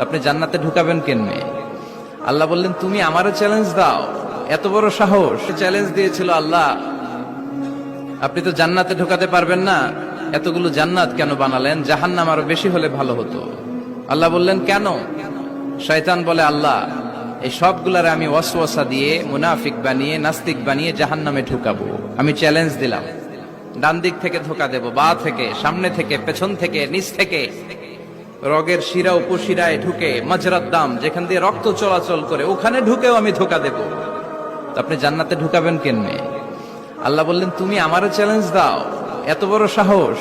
আপনি জান্নাতে ঢুকাবেন কেনমে আল্লাহ বললেন, তুমি আমারও চ্যালেঞ্জ দাও। এত বড় সাহস। চ্যালেঞ্জ দিয়েছিল আল্লাহ। আপনি তো জান্নাতে ঢুকাতে পারবেন না। এতগুলো জান্নাত কেন বানালেন? জাহান্নাম আরও বেশি হলে ভালো হতো। আল্লাহ বললেন, কেন? শয়তান বলে, আল্লাহ, এই সবগুলারে আমি ওয়াসওয়াসা দিয়ে, মুনাফিক বানিয়ে, নাস্তিক বানিয়ে জাহান্নামে ঢুকাবো। আমি চ্যালেঞ্জ দিলাম। ডান দিক থেকে ধোকা দেব, বা থেকে, সামনে থেকে, পেছন থেকে, নিচ থেকে। রগের শিরা উপশিরায় ঢুকে মাঝরার দাম, যেখান দিয়ে রক্ত চলাচল করে, ওখানে ঢুকেও আমি ধোকা দেব। আপনি জান্নাতে ঢুকাবেন কেন আল্লাহ বললেন, তুমি আমারও চ্যালেঞ্জ দাও। এত বড় সাহস।